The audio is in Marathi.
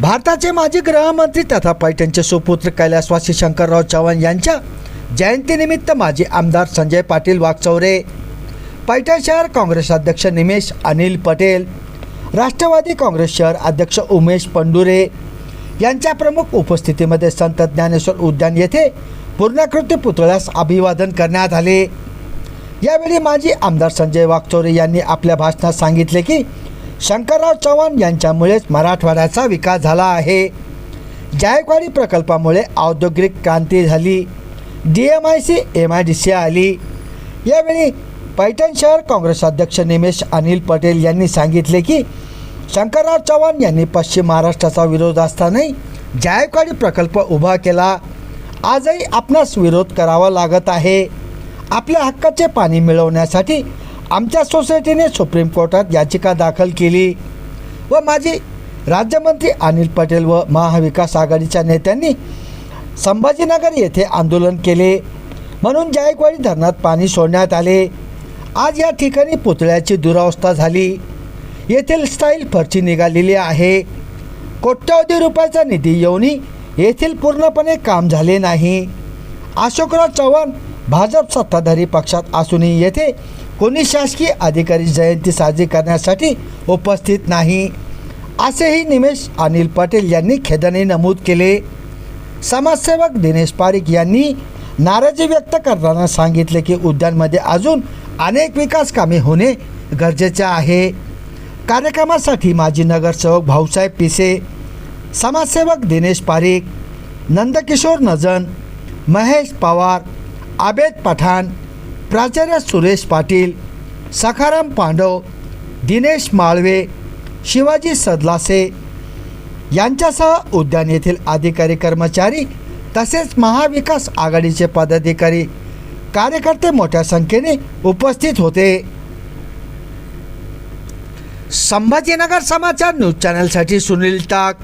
भारताचे माजी गृहमंत्री तथा पैठणचे सुपुत्र कैलासवासी शंकरराव चव्हाण यांच्या जयंतीनिमित्त माजी आमदार संजय पाटील वाघचौरे पैठण शहर काँग्रेस अध्यक्ष निमेश अनिल पटेल राष्ट्रवादी काँग्रेस शहर अध्यक्ष उमेश पंडुरे यांच्या प्रमुख उपस्थितीमध्ये संत ज्ञानेश्वर उद्यान येथे पूर्णाकृती पुतळ्यास अभिवादन करण्यात आले. यावेळी माजी आमदार संजय वाघचौरे यांनी आपल्या भाषणात सांगितले की शंकरराव चव्हाण यांच्यामुळेच मराठवाड्याचा विकास झाला आहे. जायकवाडी प्रकल्पामुळे औद्योगिक क्रांती झाली. D M I C M I D C आली. यावेळी पैठण शहर काँग्रेस अध्यक्ष निमेश अनिल पटेल यांनी सांगितले की शंकरराव चव्हाण यांनी पश्चिम महाराष्ट्राचा विरोध असतानाही जायकवाडी प्रकल्प उभा केला. आजही आपणास विरोध करावा लागत आहे. आपल्या हक्काचे पाणी मिळवण्यासाठी आमच्या सोसायटीने सुप्रीम कोर्टात याचिका दाखल केली व माजी राज्यमंत्री अनिल पटेल व महाविकास आघाडीच्या नेत्यांनी संभाजीनगर येथे आंदोलन केले. म्हणून जायकवाडी धरणात पाणी सोडण्यात आले. आज या ठिकाणी पुतळ्याची दुरावस्था झाली. येथील स्टाईल फरची निघालेली आहे. कोट्यावधी रुपयाचा निधी येऊनही येथील पूर्णपणे काम झाले नाही. अशोकराव चव्हाण भाजप सत्ताधारी पक्षात असूनही येथे कोणी शासकीय अधिकारी जयंती साजरी करण्यासाठी उपस्थित नाही. असेही निमेश अनिल पटेल यांनी खेदाने नमूद केले. समाजसेवक दिनेश पारिक यांनी नाराजी व्यक्त करताना सांगितले की उद्यानमध्ये अजून अनेक विकास कामे होणे गरजेचे आहे. कार्यक्रमासाठी माजी नगरसेवक भाऊसाहेब पिसे समाजसेवक दिनेश पारिक नंदकिशोर नजन महेश पवार आबेद पठाण प्राचार्य सुरेश पाटील सखाराम पांडव दिनेश माळवे शिवाजी सदलासे यांच्यासह उद्यान येथील अधिकारी कर्मचारी तसेच महाविकास आघाडीचे पदाधिकारी कार्यकर्ते मोठ्या संख्येने उपस्थित होते. संभाजीनगर समाचार न्यूज चॅनलसाठी सुनील टाक.